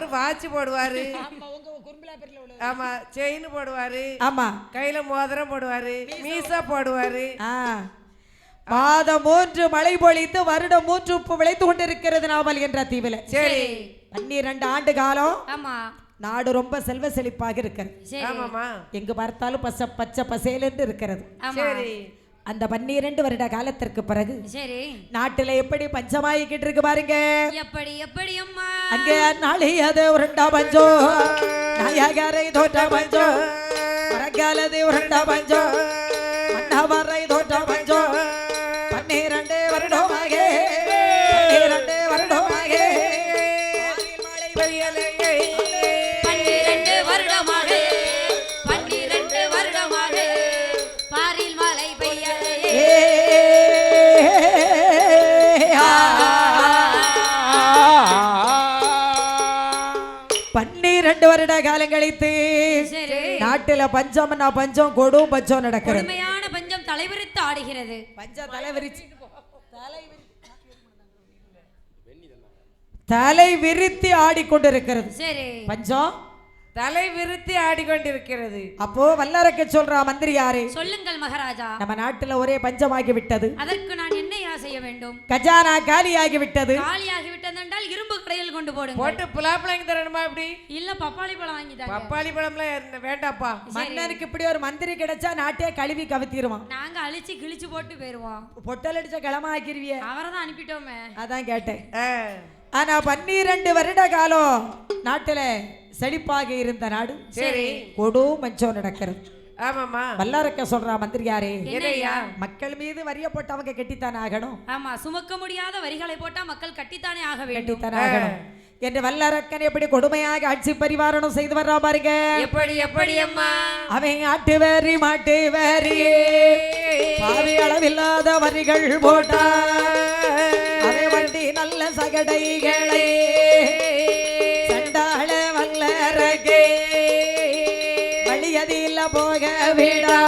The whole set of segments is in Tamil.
அவர் வாட்ச் போடுவாரு. ஆமா உங்க குறும்பலாப்பேரில் உள்ள ஆமா செயின் போடுவாரு. ஆமா. கையில மோதிரம் போடுவாரு. மீசா போடுவாரு. மாதம் மூன்று மழை பொழித்து வருடம் மூன்று உப்பு விளைத்து கொண்டிருக்கிறது நாவல் என்ற தீவில. சரி. பன்னிரண்டு ஆண்டு காலம் ஆமா. நாடு ரொம்ப செல்வ செழிப்பாக இருக்கிறது. எங்கு பார்த்தாலும் பச்சை பச்சை பசேலென்று இருக்கிறது. ஆமா. சரி. அந்த பன்னிரண்டு வருட காலத்திற்கு பிறகு சரி. நாட்டுல எப்படி பஞ்சமாயிக்கிட்டு இருக்கு பாருங்க. எப்படி எப்படி அம்மா? அங்கே நாளையது உருண்டா பஞ்சம் நாயகரை தோற்ற பஞ்சம் மரக்காலது உருண்டா பஞ்சம் மன்னவரை தோற்ற பஞ்சம் பன்னிரண்டு வருடமாக. பன்னிரண்டு வருடமாக. மழை பெய்யலையே. கழித்து நாட்டுல பஞ்சம்னா பஞ்சம் கொடும் பஞ்சம் நடக்கிறது. கொடுமையான பஞ்சம் தலைவிரித்து ஆடுகிறது. பஞ்சம் தலை விரிச்சு தலை விரித்து ஆடிக்கொண்டிருக்கிறது. சரி. பஞ்சம்? தலை விருத்தி ஆடிக்கொண்டிருக்கிறது. அப்போ வல்லரக்க சொல்றா மந்திரி யாரு சொல்லுங்கள் மகாராஜா. நம்ம நாட்டுல ஒரே பஞ்சமாகி விட்டது அதற்கு நான் என்னையா செய்ய வேண்டும்? கஜானா காலியாகி விட்டது காலியாகி விட்டதென்றால் இரும்பு கடையில் கொண்டு போடுங்க போட்டு புலாப்பழம் தரணுமா இப்படி இல்ல பப்பாளி பழம் வாங்கிட்டாங்க பப்பாளி பழம்லாம் வேண்டாப்பா. மன்னனுக்கு இப்படி ஒரு மந்திரி கிடைச்சா நாட்டே கழுவி கவித்திருவான். நாங்க அழிச்சு கிழிச்சு போட்டு போயிருவோம். பொட்டல் அடிச்ச கிளம்ப ஆக்கிருவிய அவரை தான் அனுப்பிட்டோமே. அதான் கேட்டேன். ஆ, ஆனா பன்னிரண்டு வருட காலம் நாட்டுல செழிப்பாக இருந்த நாடு. சரி. கொடும் மஞ்சம் நடக்கிறது. ஆமாமா வல்லாரக்க சொல்றா மந்திரி யாரே என்னையா மக்கள் மீது வரிய போட்டு அவங்க கெட்டித்தானே ஆகணும். ஆமா சுமக்க முடியாத வரிகளை போட்டா மக்கள் கட்டித்தானே ஆக வேண்டும். ஆகணும். என்று வல்லரக்கன் எப்படி கொடுமையாக ஆட்சி பரிவாரணம் செய்து வர்றா பாருங்க. எப்படி எப்படி அம்மா? அவன் ஆட்டு வேரி மாட்டு வேரி. அளவில்லாத வரிகள் போட்டா. அவன் வண்டி நல்ல சண்டாள வல்லரக்கே வழியதில் போக விடா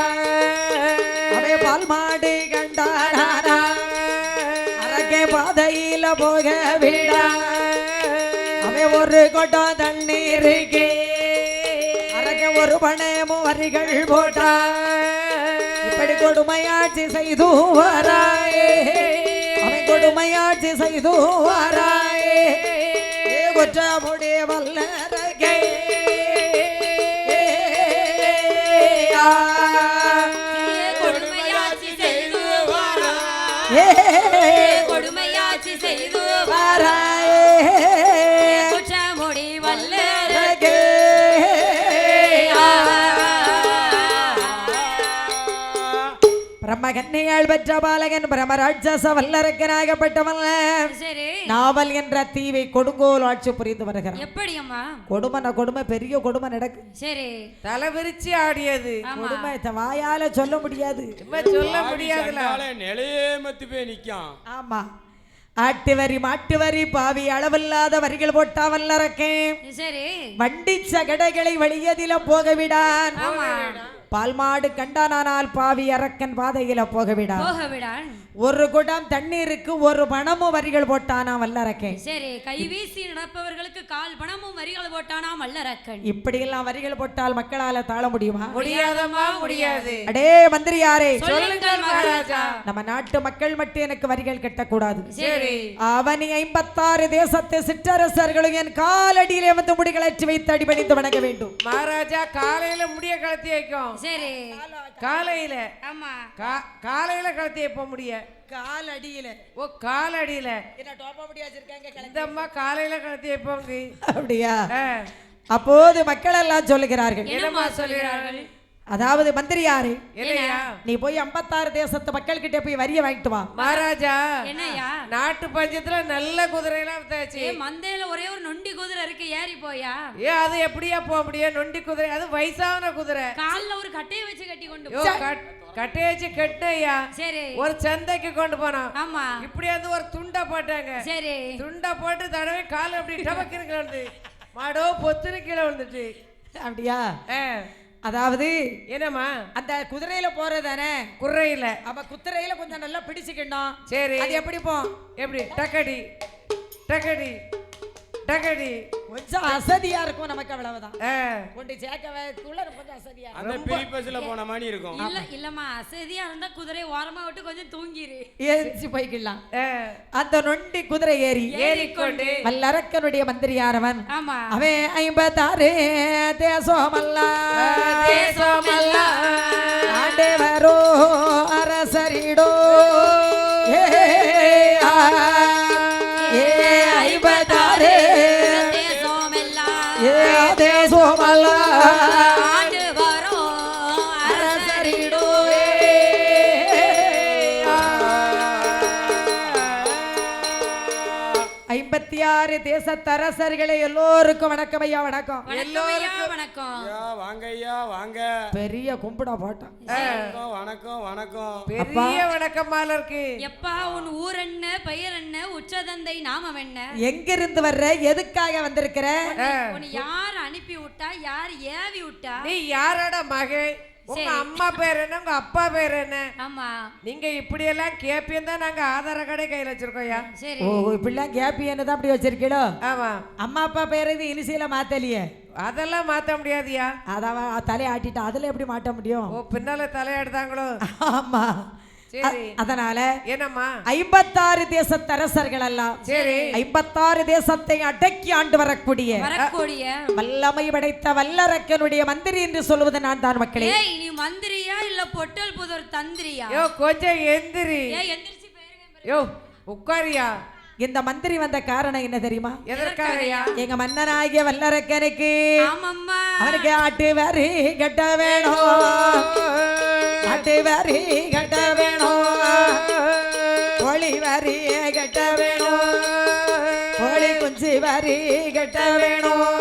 அவை பால் மாடு கண்டானா அரக்கே பாதையில போக விடா அவன் ஒரு கொட்டம் தண்ணீருக்கே. அரக்க ஒரு பணமும் வரிகள் போட்டா இப்படி கொடுமையாட்சி செய்து வராயே. கொடுமையாட்சி செய்து வாராயே ஏ குற்றமுடைய வல்லரகே. பிரம்மகன்னியாள் பெற்ற பாலகன் பிரமராட்சச வல்லரக்கனாகப்பட்டவன். நாவல் என்ற தீவை கொடுங்கோல் ஆட்சி புரிந்து வருகிறான். எப்படி அம்மா? கொடுமை கொடுமை பெரிய கொடுமை நடக்கு. சரி. தலை விரிச்சு ஆடியது கொடுமை வாயால சொல்ல முடியாது. சொல்ல முடியாதுல. சண்டால நிலையே மத்து போய் நிக்கான் ஆமா. ஆட்டு வரி மாட்டு வரி பாவி அளவில்லாத வரிகள் போட்டா வல்லரக்கேன் சரி. வண்டி சகடைகளை வழியதில போக பால்மாடு கண்டானானால் கண்டானால் பாவி அரக்கன் பாதையில போக விடான் போக விடான் ஒரு குடம் தண்ணீருக்கு ஒரு பணமும் வரிகள் போட்டானா வல்லரக்கேன் சரி கைவீசி நடப்பவர்களுக்கு கால் பணமும் வரிகள் போட்டானா மல்லரக்கன் இப்படி எல்லாம் வரிகள் போட்டால் மக்களால தாழ முடியுமா? முடியாதம்மா முடியாது. அடே சொல்லுங்கள் மகாராஜா. நம்ம நாட்டு மக்கள் மட்டும் எனக்கு வரிகள் கட்டக்கூடாது. சரி. அவனி ஐம்பத்தாறு தேசத்து சிற்றரசர்களும் என் காலடியிலே வந்து முடிகளற்றி வைத்து அடிபணிந்து வணங்க வேண்டும். மகாராஜா காலையில முடிய கழட்டி வைக்கும். சரி. காலையில. ஆமா. கா- காலையில கழட்டி வைப்ப முடிய. காலடியில. ஓ காலடியில. என்ன டோப்பா முடியாச்சிருக்காங்க இந்த அம்மா காலையில கழட்டி வைப்போங்க அப்படியா? அப்போது மக்கள் எல்லாம் சொல்லுகிறார்கள். என்னம்மா சொல்கிறார்கள் அதாவது மந்திரியாரே இல்லையா நீ போய் ஐம்பத்தாறு தேசத்து மக்கள் கிட்ட போய் வரிய வாங்கிட்டு வா. மகாராஜா என்னய்யா நாட்டு பஞ்சத்துல நல்ல குதிரையெல்லாம் வித்தாச்சு. ஏ மந்தையில ஒரே ஒரு நொண்டி குதிரை இருக்கு ஏறி போயா? ஏ அது எப்படியா போக முடியும்? நொண்டி குதிரை அது வயசான குதிரை. கால்ல ஒரு கட்டையை வச்சு கட்டி கொண்டு யோ போ. கட்- கட்டைய வச்சு கட்டினையா சரி. ஒரு சந்தைக்கு கொண்டு போனோம். ஆமா. இப்படி வந்து ஒரு துண்டை போட்டாங்க. சரி. துண்டை போட்டு தடவை கால் அப்படி டபக்குன்னு கீழே வந்து மாடோ பொத்துன்னு கீழே வந்துட்டு அப்படியா? ஆ, அதாவது என்னம்மா? அந்த குதிரையில போறதானே குறையில. அவ குதிரையில கொஞ்சம் நல்லா பிடிச்சுக்கணும். சரி. அது எப்படி போ எப்படி? டக்கடி டக்கடி டக்கடி கொஞ்சம் அசதியா இருக்கும் நமக்கு அவ்வளவுதான். கொண்டு சேர்க்கவேக்குள்ள கொஞ்சம் அசதியா. அந்த பெரிய பஸ்ல போன மாதிரி இருக்கும். இல்ல இல்லம்மா அசதியா இருந்தா குதிரை ஓரமா விட்டு கொஞ்சம் தூங்கிரு. ஏறிச்சு போய்க்கலாம் அந்த நொண்டி குதிரை ஏறி ஏறிக்கொண்டு வல்லரக்கனுடைய மந்திரியானவன். ஆமா. அவன் ஐம்பத்தாறு தேசமல்ல தேசமல்ல. ஆண்டவரோ அரசரிடோ. ஆறு தேசத்தரசர்களை எல்லோருக்கும் வணக்கம் ஐயா வணக்கம். ஐயா வணக்கம். வாங்க ஐயா வாங்க. பெரிய கும்பிட போட்டான் வணக்கம் வணக்கம் வணக்கம். பெரிய வணக்கம் மாலருக்கு எப்பா உன் ஊர் என்ன பெயர் என்ன உச்சதந்தை நாமம் என்ன? எங்கிருந்து வர்ற எதுக்காக வந்திருக்கிற? உன்னை யார் அனுப்பி விட்டா யார் ஏவி விட்டா? நீ யாரோட மகன் உங்க. அம்மா பேர் என்ன உங்க அப்பா பேர் என்ன? ஆமா. நீங்க இப்படி எல்லாம் கேப்பியும் தான் நாங்க ஆதார கடை கையில வச்சிருக்கோம்யா சரி. ஓ இப்படிலாம் கேப்பி தான் அப்படி வச்சிருக்கீடோ ஆமா. அம்மா அப்பா பேர் இது இனிசியில மாத்தலையே. அதெல்லாம் மாத்த முடியாதுயா அதான் தலையை ஆட்டிட்டு அதுல எப்படி மாட்ட முடியும்? ஓ பின்னால தலையாடுதாங்களோ ஆமா. அதனால என்னம்மா? ஐம்பத்தாறு தேசத்தரசர்கள் எல்லாம் சரி. ஐம்பத்தாறு தேசத்தை அடக்கி ஆண்டு வரக்கூடிய வரக்கூடிய. வல்லமை படைத்த வல்லரக்கனுடைய மந்திரி என்று சொல்வது நான் தான் மக்களே. ஏய் நீ மந்திரியா இல்ல பொட்டல் புதர் தந்திரியா? யோ கொஞ்சம் எந்திரி. யோ உட்காரியா? இந்த மந்திரி வந்த காரணம் என்ன தெரியுமா? எங்க மன்னனாகிய வல்லரக்கனுக்கு ஆமாம்மா. அவனுக்கு ஆட்டு வரி கட்ட வேணும். ஆட்டு வரி கட்ட வேணும். கோழி வரி கட்ட வேணும். கோழி குஞ்சு வரி கட்ட வேணும்.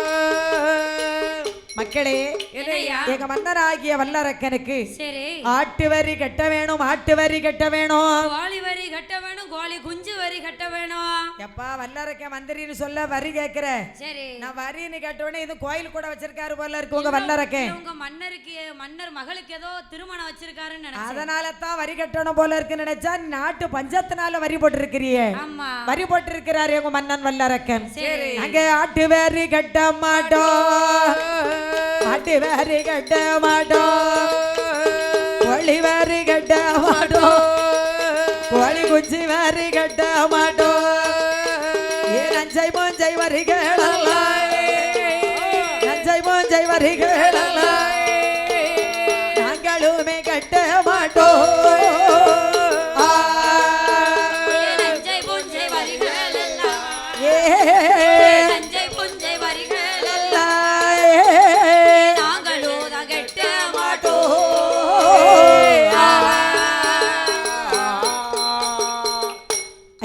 மக்களே எங்க மன்னராகிய வல்லரக்கனுக்கு சரி. ஆட்டு வரி கட்ட வேணும் ஆட்டு வரி கட்ட வேணும். கோழி வரி கட்ட வேணும் கோழி குஞ்சு வரி கட்ட வேணும். எப்பா வல்லரக்க மந்திரின்னு சொல்ல வரி கேக்குற? சரி. நான் வரின்னு கேட்டவுடனே இது கோயில் கூட வச்சிருக்காரு போல இருக்கு உங்க வல்லரக்கன். இல்ல, உங்க மன்னருக்கு மன்னர் மகளுக்கு ஏதோ திருமணம் வச்சிருக்காருன்னு நினைச்சேன். அதனால தான் வரி கட்டணும் போல இருக்குன்னு நினைச்சா நாட்டு பஞ்சத்தினால வரி போட்டிருக்கிறியே. வரி போட்டிருக்கிறாரு உங்க மன்னன் வல்லரக்கன். சரி. அங்க ஆட்டு வரி கட்ட மாட்டோம். பாட்டி வேறு கட்ட மாட்டோம் கோழி வேறு கட்ட மாட்டோம் கோழி குச்சி வேறு கட்ட மாட்டோம் ஏ நஞ்சை போஞ்சை வரிகளெல்லாம் நஞ்சை போஞ்சை வரிகளெல்லாம்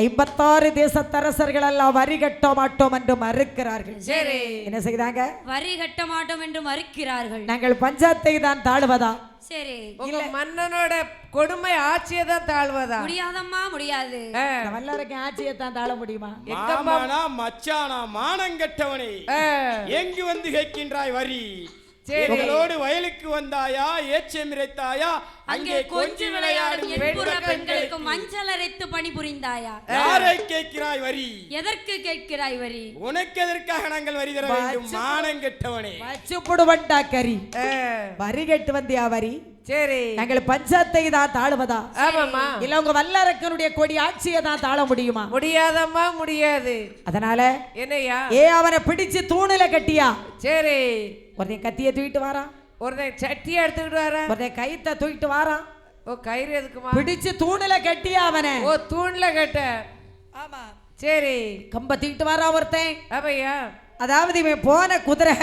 ஐம்பத்தாறு தேசத்தரசர்கள் எல்லாம் வரி கட்ட மாட்டோம் என்று மறுக்கிறார்கள். சரி. என்ன செய்தாங்க? வரி கட்ட மாட்டோம் என்று மறுக்கிறார்கள். நாங்கள் பஞ்சாயத்தை தான் தாழ்வதா? சரி. உங்க மன்னனோட கொடுமை ஆட்சியை தான் தாழ்வதா? முடியாதம்மா முடியாது. வல்லரக்கு ஆட்சியை தான் தாழ முடியுமா? மாமானா மச்சானா மானங்கெட்டவனே எங்கு வந்து கேட்கின்றாய் வரி? சரி. உங்களோடு வயலுக்கு வந்தாயா ஏச்சம் இறைத்தாயா? அங்கே கொஞ்சி விளையாடும் பெண்களுக்கு. மஞ்சள் அரைத்து பணிபுரிந்தாயா? யாரை கேட்கிறாய் வரி? எதற்கு கேட்கிறாய் வரி? உனக்கு எதற்காக நாங்கள் வரி தர வேண்டும்? மானங்கெட்டவனே வச்சு புடுவண்டா கறி. ஆ, வரி கட்டு வந்தியா வரி? சரி. நாங்கள் பஞ்சாயத்தை தான் தாழ்வதா ஆமாம்மா. இல்ல உங்க வல்லரக்கனுடைய கொடி ஆட்சியை தான் தாழ முடியுமா? முடியாதம்மா முடியாது. அதனால என்னய்யா ஏ அவனை பிடிச்சு தூணில கட்டியா? சரி. ஒருத்தன் கத்திய தூக்கிட்டு வாரான் ஒருத்தன் சட்டியை எடுத்துக்கிட்டு வர. ஒருத்தன் கைத்த தூக்கிட்டு வாரான் ஓ கயிறு எதுக்குமா? பிடிச்சு தூணில கட்டியா அவனை? ஓ தூண்ல கட்ட. ஆமா. சரி. கம்ப தூக்கிட்டு வாரான் ஒருத்தன். அப்பையா? அதாவது இவன் போன குதிரை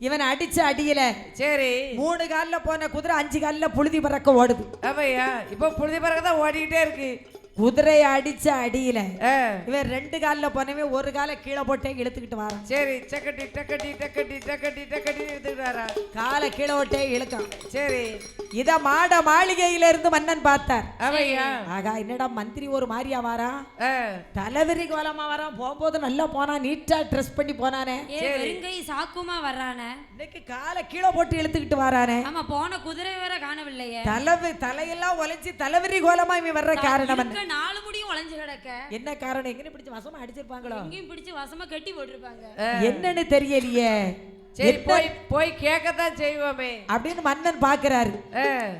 இவன் அடிச்ச அடியில சரி. மூணு கால்ல போன குதிரை அஞ்சு கால்ல புழுதி பறக்க ஓடுது. அப்பையா இப்போ புழுதி பிறகு தான் ஓடிக்கிட்டே இருக்கு. குதிரைய அடிச்ச அடியில இவன் ரெண்டு கால்ல போனவன் ஒரு காலை கீழே போட்டே இழுத்துக்கிட்டு வாரான். சரி சக்கட்டி டக்கட்டி டக்கட்டி டக்கட்டி டக்கட்டி எடுத்துக்கிட்டு வரா காலை கீழே போட்டே இழுக்கான். சரி. இத மாட மாளிகையில இருந்து மன்னன் பார்த்தார். அவையா? ஆகா என்னடா மந்திரி ஒரு மாதிரியா வாரான் ஆ, தலைவிரி கோலமா வரான். போகும்போது நல்லா போனான் நீட்டா ட்ரெஸ் பண்ணி போனானே. வெறுங்கை சாக்குமா வர்றானே? இன்னைக்கு காலை கீழே போட்டு இழுத்துக்கிட்டு வரானே. ஆமா போன குதிரை வேற காணவில்லையே. தலைவி தலையெல்லாம் உழைச்சி தலைவிரி கோலமா இவன் வர்ற காரணம் நாலு முடியும் உழைஞ்சு கிடக்க. என்ன காரணம்? எங்கன்னு பிடிச்சு வசமா அடிச்சிருப்பாங்களோ? எங்கேயும் பிடிச்சு வசமா கட்டி போட்டிருப்பாங்க. என்னன்னு தெரியலையே. சரி போய் போய் கேட்கத்தான் செய்வோமே. அப்படின்னு மன்னன் பாக்குறாரு.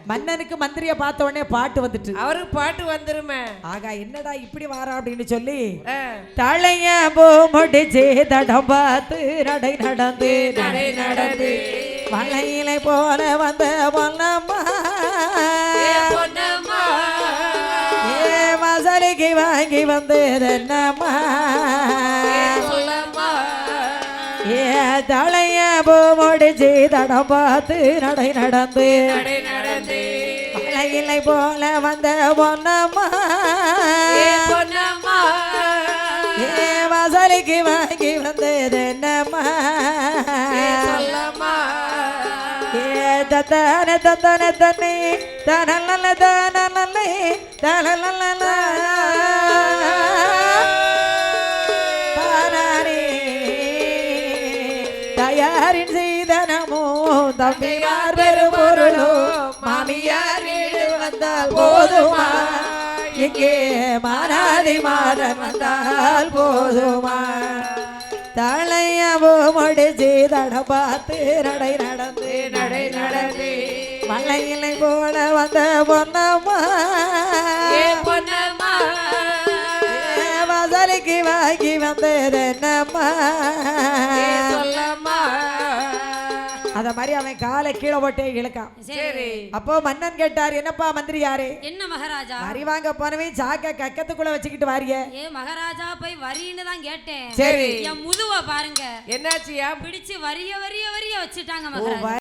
மன்னனுக்கு மந்திரிய பார்த்த உடனே பாட்டு வந்துட்டு. அவருக்கு பாட்டு வந்துருமே. ஆகா என்னடா இப்படி வாரா அப்படின்னு சொல்லி ஆ, தழைய போ முடிச்சு தடம் பார்த்து நடை நடந்து நடை நடந்து. வளையிலை போல வந்த பொன்னம்மா. வாங்கி சொல்லம்மா. ஏ தழைய போ முடிச்சு தடம் பார்த்து நடை நடந்து. நடை நடந்து. வளையிலை போல வந்த பொன்னம்மா. ஏ மசலுக்கு வாங்கி வந்தது தன தன சொல்லம்மா. ஏ தத்தான தத்தான தன்னை தனலல தனலலை தனலல தயாரின் செய்தனமோ தம்பியார் பெரும் பொருளோ மாமியார் வந்தால் போதுமா இங்கே மாறாதி மாதம் வந்தால் போதுமா தலையவோ முடிச்சு தட பார்த்து நடை நடந்து நடை நடந்து. மலையிலை போல வந்த பொன்னம்மா பொன்னம்மா. வசலிக்கு வாங்கி வந்தது என்னம்மா சொல்லம்மா. அத மாதிரி அவன் காலை கீழே போட்டே இழுக்கான். சரி. அப்போ மன்னன் கேட்டார் என்னப்பா மந்திரி யாரு? என்ன மகாராஜா? வரி வாங்க போனவன் சாக்க கக்கத்துக்குள்ள வச்சுக்கிட்டு வாரிய. ஏ மகாராஜா போய் வரின்னு தான் கேட்டேன். சரி. என் முதுவ பாருங்க. என்னாச்சியா பிடிச்சு வரிய வரிய வரிய வச்சுட்டாங்க மகாராஜா.